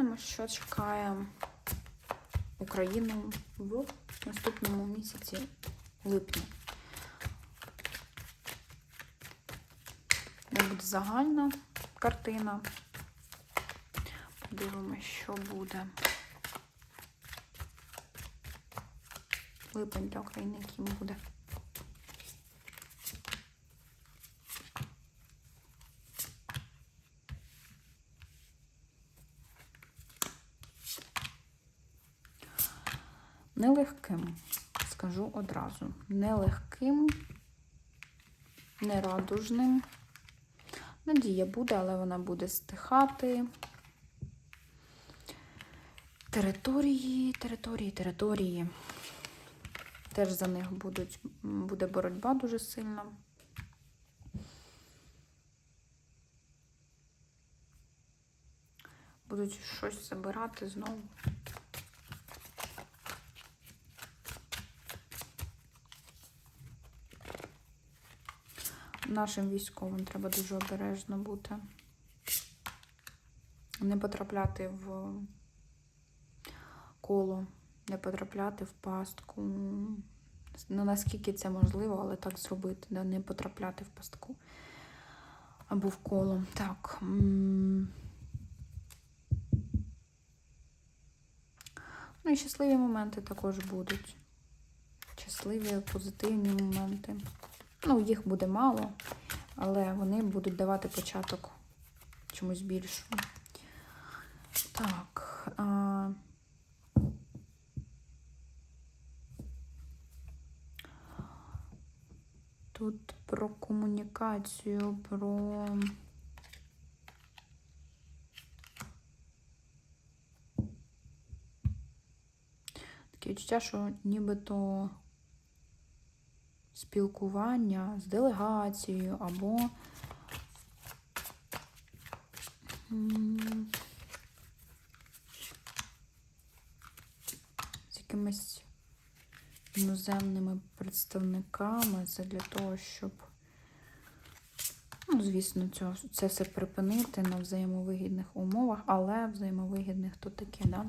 Глянемо, що чекає Україну в наступному місяці липні. Буде загальна картина. Дивимося, що буде. Липень для України, яким буде. Нелегким, скажу одразу. Нелегким, нерадужним. Надія буде, але вона буде стихати. Території, території, території. Теж за них будуть, буде боротьба дуже сильна. Будуть щось забирати знову. Нашим військовим треба дуже обережно бути. Не потрапляти в коло, не потрапляти в пастку. Ну, наскільки це можливо, але так зробити, да? не потрапляти в пастку або в коло. Так. Ну і щасливі моменти також будуть. Щасливі, позитивні моменти. Ну, їх буде мало, але вони будуть давати початок чомусь більшому. Так. А... Тут про комунікацію, про. Таке відчуття, що нібито спілкування з делегацією або з якимись іноземними представниками. Це для того, щоб, ну, звісно, це все припинити на взаємовигідних умовах, але взаємовигідних то таке, да?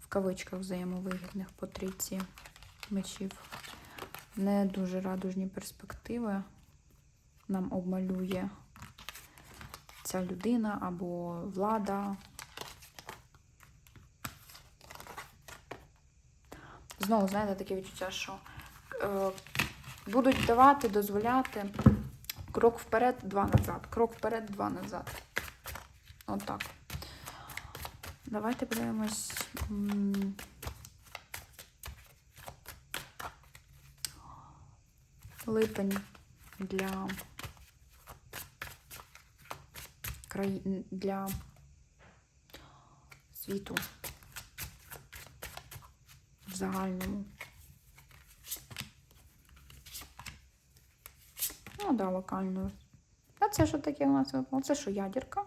В кавичках взаємовигідних по трійці мечів не дуже радужні перспективи нам обмалює ця людина або влада. Знову, знаєте, таке відчуття, що е, будуть давати, дозволяти крок вперед, два назад, крок вперед, два назад. Отак. Давайте подивимось. Липень для країн для світу в загальному. Ну, да, локально. А це що таке у нас випало? Це що ядерка?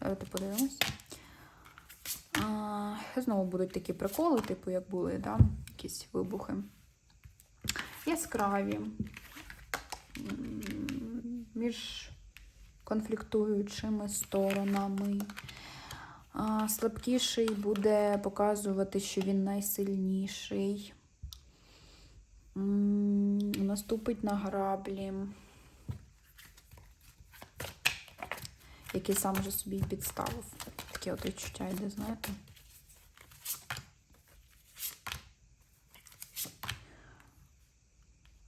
Давайте подивимось. А, знову будуть такі приколи, типу, як були, да? якісь вибухи. Яскраві між конфліктуючими сторонами. Слабкіший буде показувати, що він найсильніший. Наступить на граблі, який сам вже собі підставив. Таке от відчуття йде, знаєте.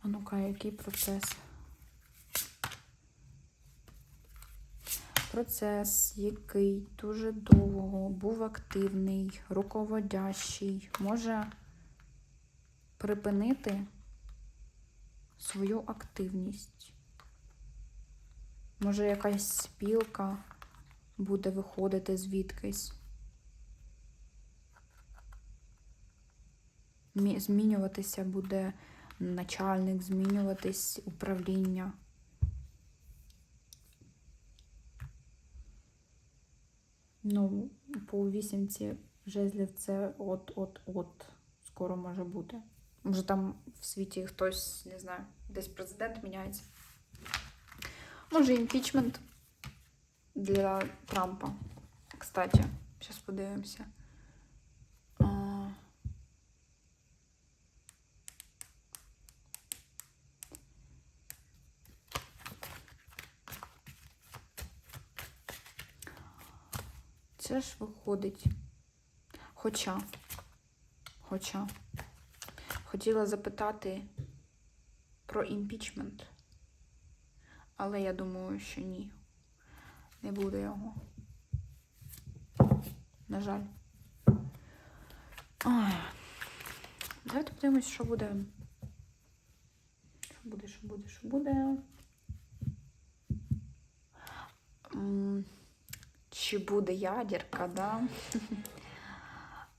А ну-ка, який процес? Процес, який дуже довго був активний, руководящий, може припинити свою активність. Може, якась спілка буде виходити звідкись. Змінюватися буде начальник, змінюватись управління. Ну, по вісімці жезлів це от-от-от скоро може бути. Може там в світі хтось, не знаю, десь президент міняється. Може, імпічмент для Трампа. Кстати, Зараз подивимося. Це ж виходить. Хоча, хоча, хотіла запитати про імпічмент, але я думаю, що ні. Не буде його. На жаль. Ой. Давайте подивимось, що буде. Що буде, що буде, що буде. Чи буде ядерка, да?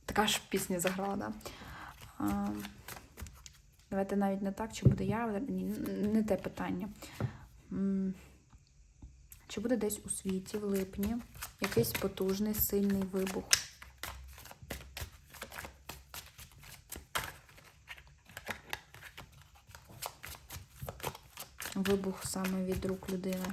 Така ж пісня заграла, да? А, Давайте навіть не так, чи буде ядерка. Ні, не те питання. Чи буде десь у світі в липні якийсь потужний сильний вибух? Вибух саме від рук людини.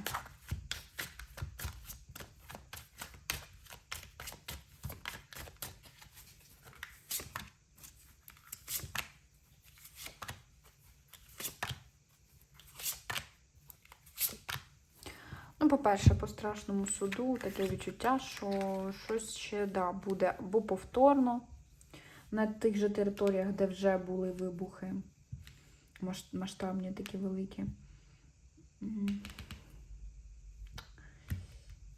По-перше, по страшному суду таке відчуття, що щось ще да, буде або повторно на тих же територіях, де вже були вибухи масштабні, такі великі.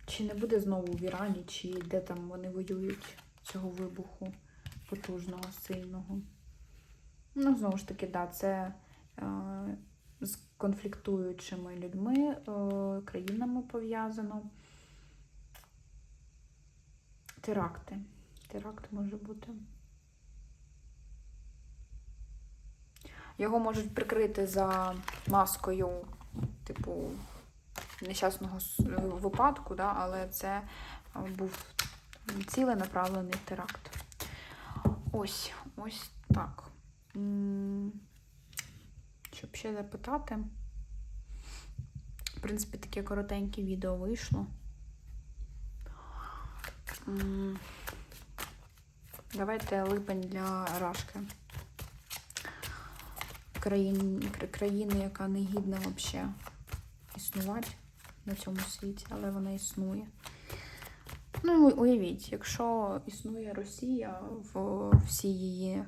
Чи не буде знову в Ірані, чи де там вони воюють цього вибуху потужного, сильного? Ну, знову ж таки, да, це е, з конфліктуючими людьми, е, країнами пов'язано. Теракти. Теракт може бути. Його можуть прикрити за маскою, типу, нещасного випадку, да, але це е, був ціленаправлений теракт. Ось, ось так. Щоб ще запитати. В принципі, таке коротеньке відео вийшло. Давайте липень для Рашки. Країн, країни, яка не гідна взагалі існувати на цьому світі, але вона існує. Ну, уявіть, якщо існує Росія в всій її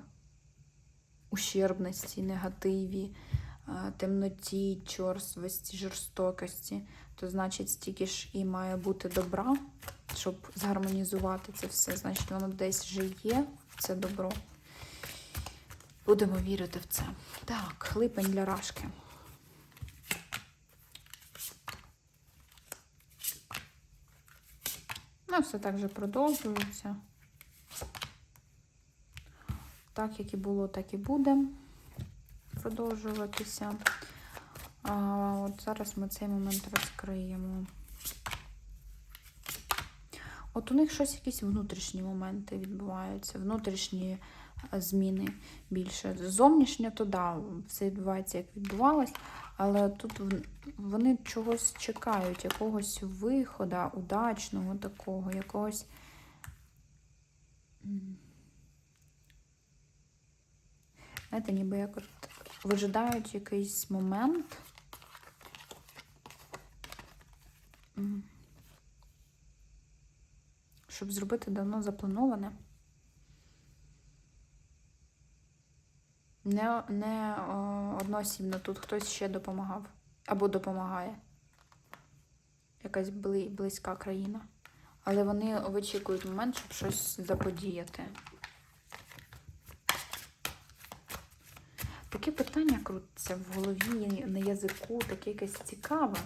ущербності, негативі, е, темноті, чорствості, жорстокості, то значить стільки ж і має бути добра, щоб згармонізувати це все. Значить, воно десь вже є, це добро. Будемо вірити в це. Так, липень для рашки. Ну, все так же продовжується. Так, як і було, так і буде продовжуватися. А, от зараз ми цей момент розкриємо. От у них щось якісь внутрішні моменти відбуваються, внутрішні е, зміни більше. Зовнішнє то да, все відбувається, як відбувалось, але тут вони чогось чекають, якогось виходу, удачного такого, якогось. м, Знаєте, ніби як вижидають якийсь момент. Щоб зробити давно заплановане. Не, не о, одноосібно тут хтось ще допомагав. Або допомагає. Якась бли, близька країна. Але вони вичікують момент, щоб щось заподіяти. Таке питання крутиться в голові, на язику, таке якесь цікаве,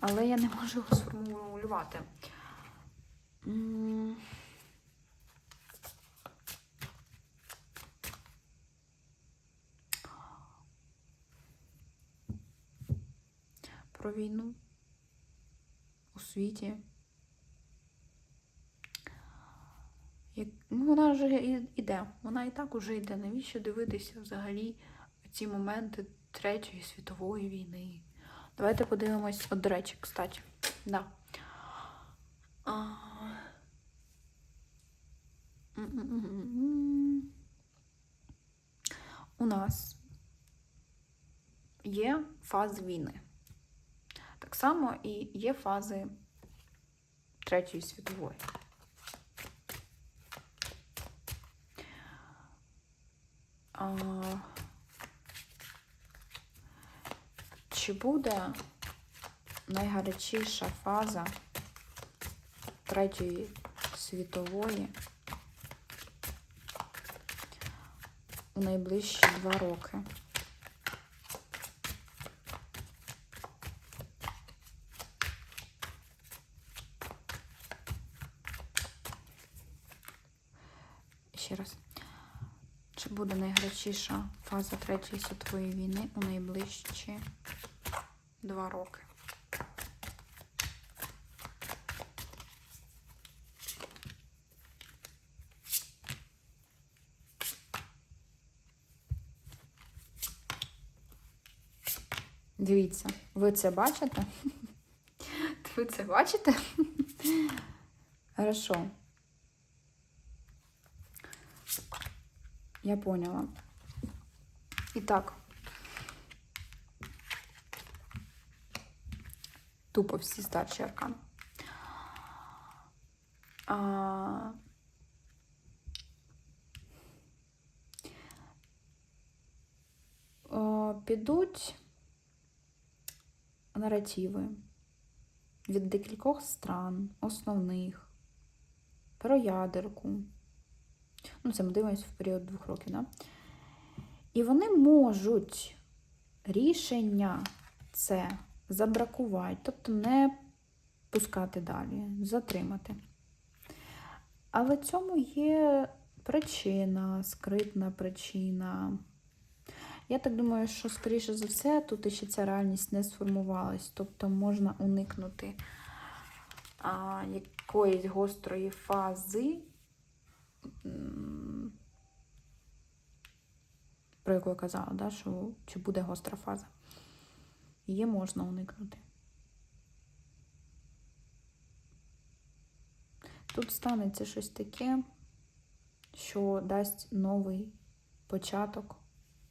але я не можу його сформулювати. Про війну у світі. Як... Ну, вона вже і- іде. Вона і так уже йде. Навіщо дивитися взагалі ці моменти Третьої світової війни? Давайте подивимось, от, до речі, кстати. Да. А... У нас є фази війни. Так само і є фази Третьої світової. А, Чи буде найгарячіша фаза Третьої світової у найближчі два роки? Ще раз. Чи буде найгарячіша фаза Третьої світової війни у найближчі два роки? Дивіться, ви це бачите? Ви це бачите? Хорошо. Я поняла. Итак. Тупо всі старші аркани. А... Підуть наративи від декількох стран, основних, про ядерку. Ну, це ми дивимося в період двох років, да? І вони можуть рішення це забракувати, тобто не пускати далі, затримати. Але цьому є причина, скритна причина. Я так думаю, що, скоріше за все, тут ще ця реальність не сформувалась. Тобто можна уникнути а, якоїсь гострої фази, про яку я казала, да, що чи буде гостра фаза. Її можна уникнути. Тут станеться щось таке, що дасть новий початок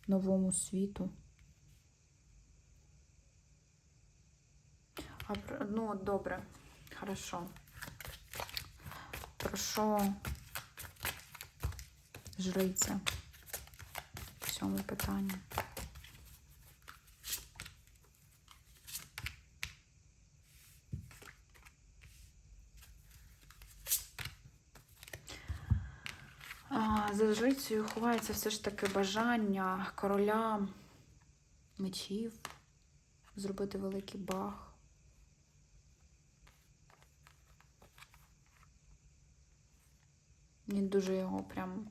новому світу. А ну, добре, хорошо. Про що жриця в цьому питанні? За жрицею ховається все ж таки бажання короля мечів зробити великий баг. Він дуже його прям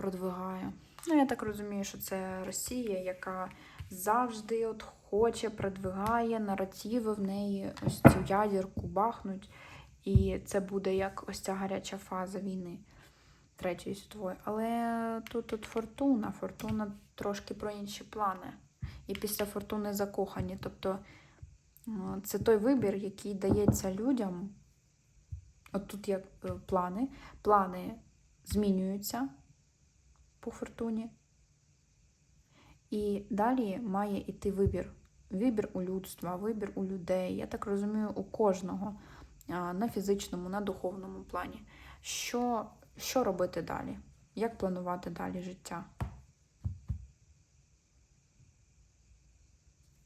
продвигає. Ну, я так розумію, що це Росія, яка завжди от хоче, продвигає наративи в неї ось цю ядерку бахнуть. І це буде як ось ця гаряча фаза війни Третьої світової. Але тут, тут фортуна. Фортуна трошки про інші плани. І після фортуни закохані. Тобто це той вибір, який дається людям. От тут є е, плани. Плани змінюються по фортуні. І далі має йти вибір. Вибір у людства, вибір у людей. Я так розумію, у кожного на фізичному, на духовному плані. Що, що робити далі? Як планувати далі життя?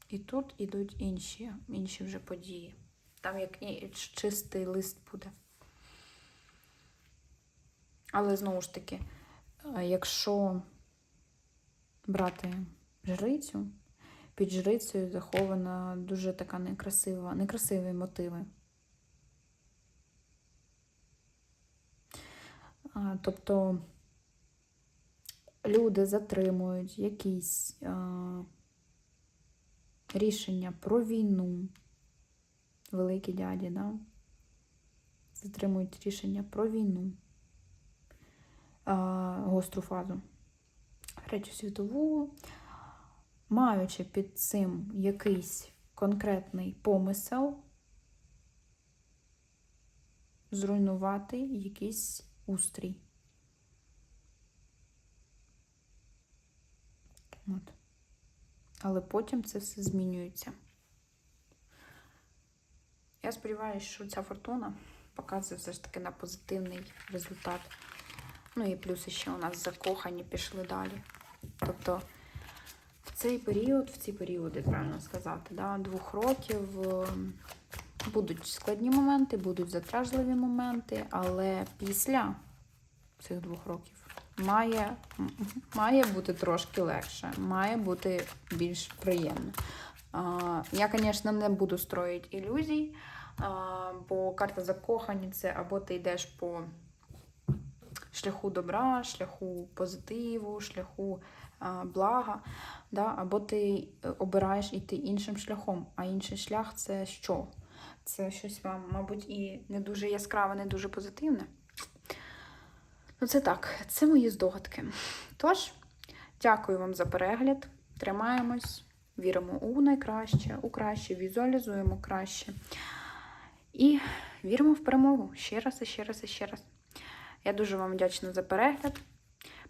І тут ідуть інші, інші вже події. Там як і чистий лист буде. Але знову ж таки, якщо брати жрицю, під жрицею захована дуже така некрасива, некрасиві мотиви. Тобто люди затримують якісь рішення про війну, великі дяді, да? затримують рішення про війну, гостру фазу, Третю світову, маючи під цим якийсь конкретний помисел, зруйнувати якийсь устрій. От. Але потім це все змінюється. Я сподіваюся, що ця фортуна показує все ж таки на позитивний результат. Ну і плюс ще у нас закохані пішли далі. Тобто в цей період, в ці періоди, правильно сказати, да, двох років е, будуть складні моменти, будуть затяжливі моменти, але після цих двох років має, має бути трошки легше, має бути більш приємно. Я, звісно, не буду строїти ілюзій, бо карта закохані це або ти йдеш по шляху добра, шляху позитиву, шляху а, блага, да? або ти е, обираєш іти іншим шляхом. А інший шлях це що? Це щось вам, мабуть, і не дуже яскраве, не дуже позитивне. Ну, це так, це мої здогадки. Тож, дякую вам за перегляд. Тримаємось, віримо у найкраще, у краще, візуалізуємо краще. І віримо в перемогу ще раз, і ще раз, і ще раз. Я дуже вам вдячна за перегляд.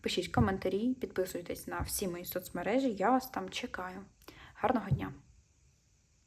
Пишіть коментарі, підписуйтесь на всі мої соцмережі, я вас там чекаю. Гарного дня!